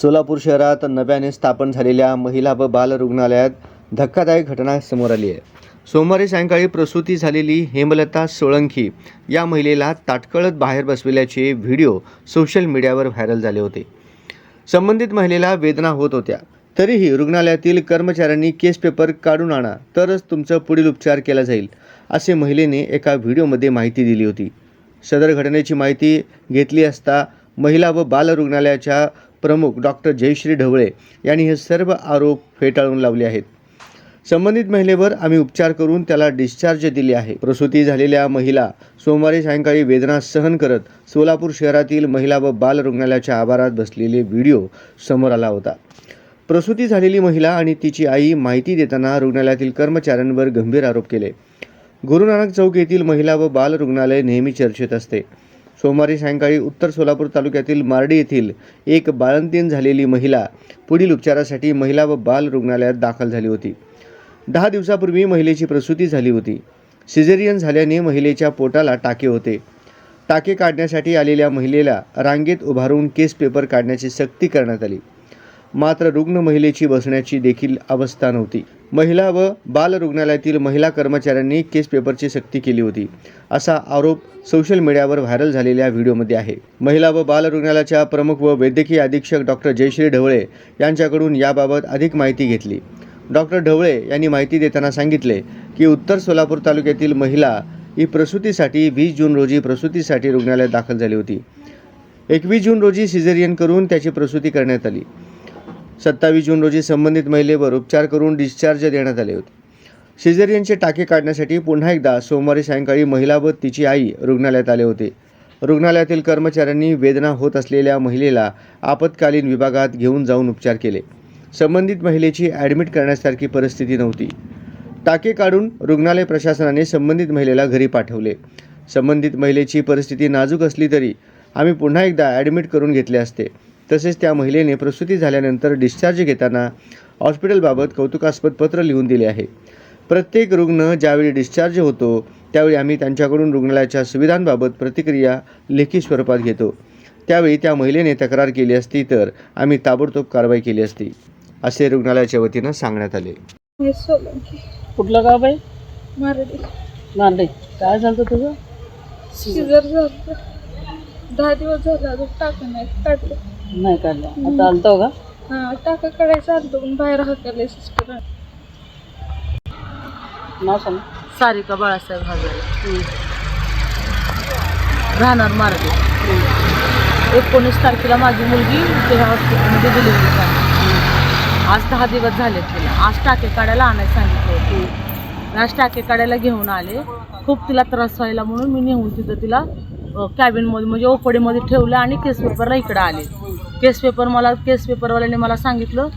सोलापूर शहरात नव्याने स्थापन झालेल्या महिला व बाल रुग्णालयात धक्कादायक घटना समोर आली आहे. सोमवारी सायंकाळी प्रसूती झालेली हेमलता सोळंकी या महिलेला ताटकळत बाहेर बसविल्याचे व्हिडिओ सोशल मीडियावर व्हायरल झाले होते. संबंधित महिलेला वेदना होत होत्या. तरीही रुग्णालयातील कर्मचाऱ्यांनी केस पेपर काढून आणा तरच तुमचं पुढील उपचार केला जाईल असे महिलेने एका व्हिडिओमध्ये माहिती दिली होती. सदर घटनेची माहिती घेतली असता महिला व बाल रुग्णालयाच्या प्रमुख डॉक्टर जयश्री ढवळे यांनी हे सर्व आरोप फेटाळून लावले आहेत. संबंधित महिलेवर आम्ही उपचार करून त्याला डिस्चार्ज दिले आहे. प्रसूती झालेल्या महिला सोमवारी सायंकाळी वेदना सहन करत सोलापूर शहरातील महिला व बाल रुग्णालयाच्या आवारात बसलेले व्हिडिओ समोर आला होता. प्रसूती झालेली महिला आणि तिची आई माहिती देताना रुग्णालयातील कर्मचाऱ्यांवर गंभीर आरोप केले. गुरु नानक चौक येथील महिला व बाल रुग्णालय नेहमी चर्चेत असते. सोमवारी सायंकाळी उत्तर सोलापूर तालुक्यातील मार्डी येथील एक बाळंतीन झालेली महिला पुढील उपचारासाठी महिला व बाल रुग्णालयात दाखल झाली होती. दहा दिवसापूर्वी महिलेची प्रसूती झाली होती. सिझेरियन झाल्याने महिलेच्या पोटाला टाके होते. टाके काढण्यासाठी आलेल्या महिलेला रांगेत उभारून केस पेपर काढण्याची सक्ती करण्यात आली. मात्र रुग्ण महिलेची बसण्याची देखील अवस्था नव्हती. महिला व बाल रुग्णालयातील महिला कर्मचाऱ्यांनी केस पेपरची सक्ती केली होती. असा आरोप सोशल मीडियावर व्हायरल झालेल्या व्हिडिओमध्ये आहे. महिला व बाल रुग्णालयाच्या प्रमुख व वैद्यकीय अधीक्षक डॉक्टर जयश्री ढवळे यांच्याकडून याबाबत अधिक माहिती घेतली. डॉक्टर ढवळे यांनी माहिती देताना सांगितले की उत्तर सोलापूर तालुक्यातील महिला ही प्रसूतीसाठी वीस जून रोजी प्रसूतीसाठी रुग्णालयात दाखल झाली होती. एकवीस जून रोजी सिझेरियन करून त्याची प्रसूती करण्यात आली. सत्तावीस जून रोजी संबंधित महिलेवर उपचार करून डिस्चार्ज देण्यात आले होते. सिझेरियनचे टाके काढण्यासाठी पुन्हा एकदा सोमवारी सायंकाळी महिला व तिची आई रुग्णालयात आले होते. रुग्णालयातील कर्मचाऱ्यांनी वेदना होत असलेल्या महिलेला आपत्कालीन विभागात घेऊन जाऊन उपचार केले. संबंधित महिलेची ॲडमिट करण्यासारखी परिस्थिती नव्हती. टाके काढून रुग्णालय प्रशासनाने संबंधित महिलेला घरी पाठवले. संबंधित महिलेची परिस्थिती नाजूक असली तरी आम्ही पुन्हा एकदा ॲडमिट करून घेतले असते. तसेच त्या महिलेने प्रसूती झाल्यानंतर डिस्चार्ज घेताना हॉस्पिटलबाबत कौतुकास्पद पत्र लिहून दिले आहे. प्रत्येक रुग्ण ज्यावेळी डिस्चार्ज होतो त्यावेळी आम्ही त्यांच्याकडून रुग्णालयाच्या सुविधांबाबत प्रतिक्रिया लेखी स्वरूपात घेतो. त्यावेळी त्या महिलेने तक्रार केली असती तर आम्ही ताबडतोब कारवाई केली असती असे रुग्णालयाच्या वतीनं सांगण्यात आले. कुठलं गाव आहे मारडी. काय झालं तुझं? झालं. दहा दिवस झाला अजून टाका नाही काढलं. आता आलतो का? हा टाका काढायचं? आलतो पण बाहेर हाकले सिस्टर नाव सांग सारिका बाळासाहेब हजारे. राहणार मार्गे. एकोणीस तारखेला माझी मुलगी त्या हॉस्पिटलमध्ये डिलिव्हरी झाली आज दहा दिवस झाले तिला. आज टाके काढायला आणायला सांगितलं होतं. आज टाके काढायला घेऊन आले. खूप तिला त्रास व्हायला म्हणून मी नेऊन तिथं तिला कॅबिनमध्ये म्हणजे ओपडीमध्ये ठेवलं आणि केस पेपरला इकडं आले. केस पेपर मला केस पेपरवाल्याने मला सांगितलं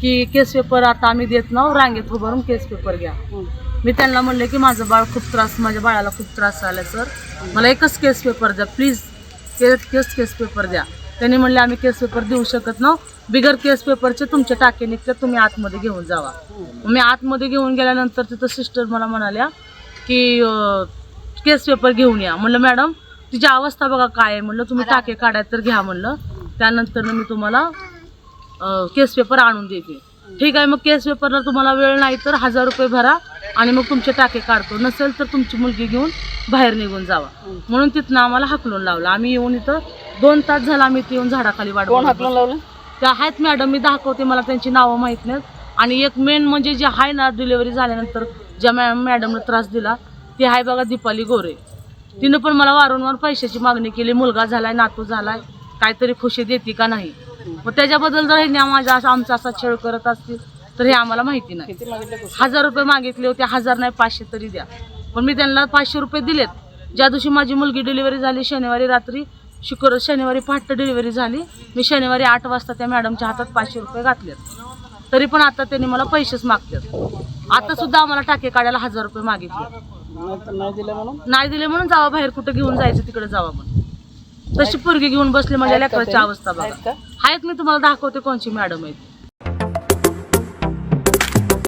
की केस पेपर आता आम्ही देत नाव रांगेत उभारून केस पेपर घ्या. मी त्यांना म्हणले की माझं बाळ खूप त्रास माझ्या बाळाला खूप त्रास झाला सर मला एकच केस पेपर द्या please case case case paper द्या. त्यांनी म्हणले आम्ही केस पेपर देऊ शकत ना बिगर केस पेपरचे तुमचे टाके निघतात तुम्ही आतमध्ये घेऊन जावा. मी आतमध्ये घेऊन गेल्यानंतर तिथं सिस्टर मला म्हणाल्या की केस पेपर घेऊन या. म्हणलं मॅडम तिची अवस्था बघा काय आहे म्हणलं. तुम्ही टाके काढाय तर घ्या म्हणलं. त्यानंतर मी तुम्हाला केस पेपर आणून देते. ठीक आहे मग केस पेपरला तुम्हाला वेळ नाही तर हजार रुपये भरा आणि मग तुमचे टाके काढतो. नसेल तर तुमची मुलगी घेऊन बाहेर निघून जावा. म्हणून तिथनं आम्हाला हाकलून लावलं. आम्ही येऊन इथं दोन तास झाला आम्ही इथे येऊन झाडाखाली बघत हाकलून लावलं? त्या आहेत मॅडम मी दाखवते मला त्यांची नावं माहीत नाहीत. आणि एक मेन म्हणजे जे आहे ना डिलिव्हरी झाल्यानंतर ज्या मॅ मॅडमनं त्रास दिला ती आहे बघा दीपाली गोरे. तिनं पण मला वारंवार पैशाची मागणी केली मुलगा झालाय नातू झालाय काहीतरी खुशी देते का नाही? मग त्याच्याबद्दल जर ह्यांनी माझा असा आमचा असा छळ करत असतील तर हे आम्हाला माहिती नाही? हजार रुपये मागितले होते हजार नाही पाचशे तरी द्या. पण मी त्यांना पाचशे रुपये दिलेत. ज्या दिवशी माझी मुलगी डिलिव्हरी झाली शनिवारी रात्री शुक्र शनिवारी पहाटे डिलिव्हरी झाली मी शनिवारी आठ वाजता त्या मॅडमच्या हातात पाचशे रुपये घातलेत. तरी पण आता त्यांनी मला पैसेच मागतात. आता सुद्धा आम्हाला टाके काढायला हजार रुपये मागितले. नाही दिलं म्हणून नाही दिले म्हणून जावा बाहेर कुठं घेऊन जायचं तिकडे जावा म्हणून तशी पोरगी घेऊन बसली माझ्या का लेकराची? अवस्था बघा? आहेत मी तुम्हाला दाखवते कोणची मॅडम आहेत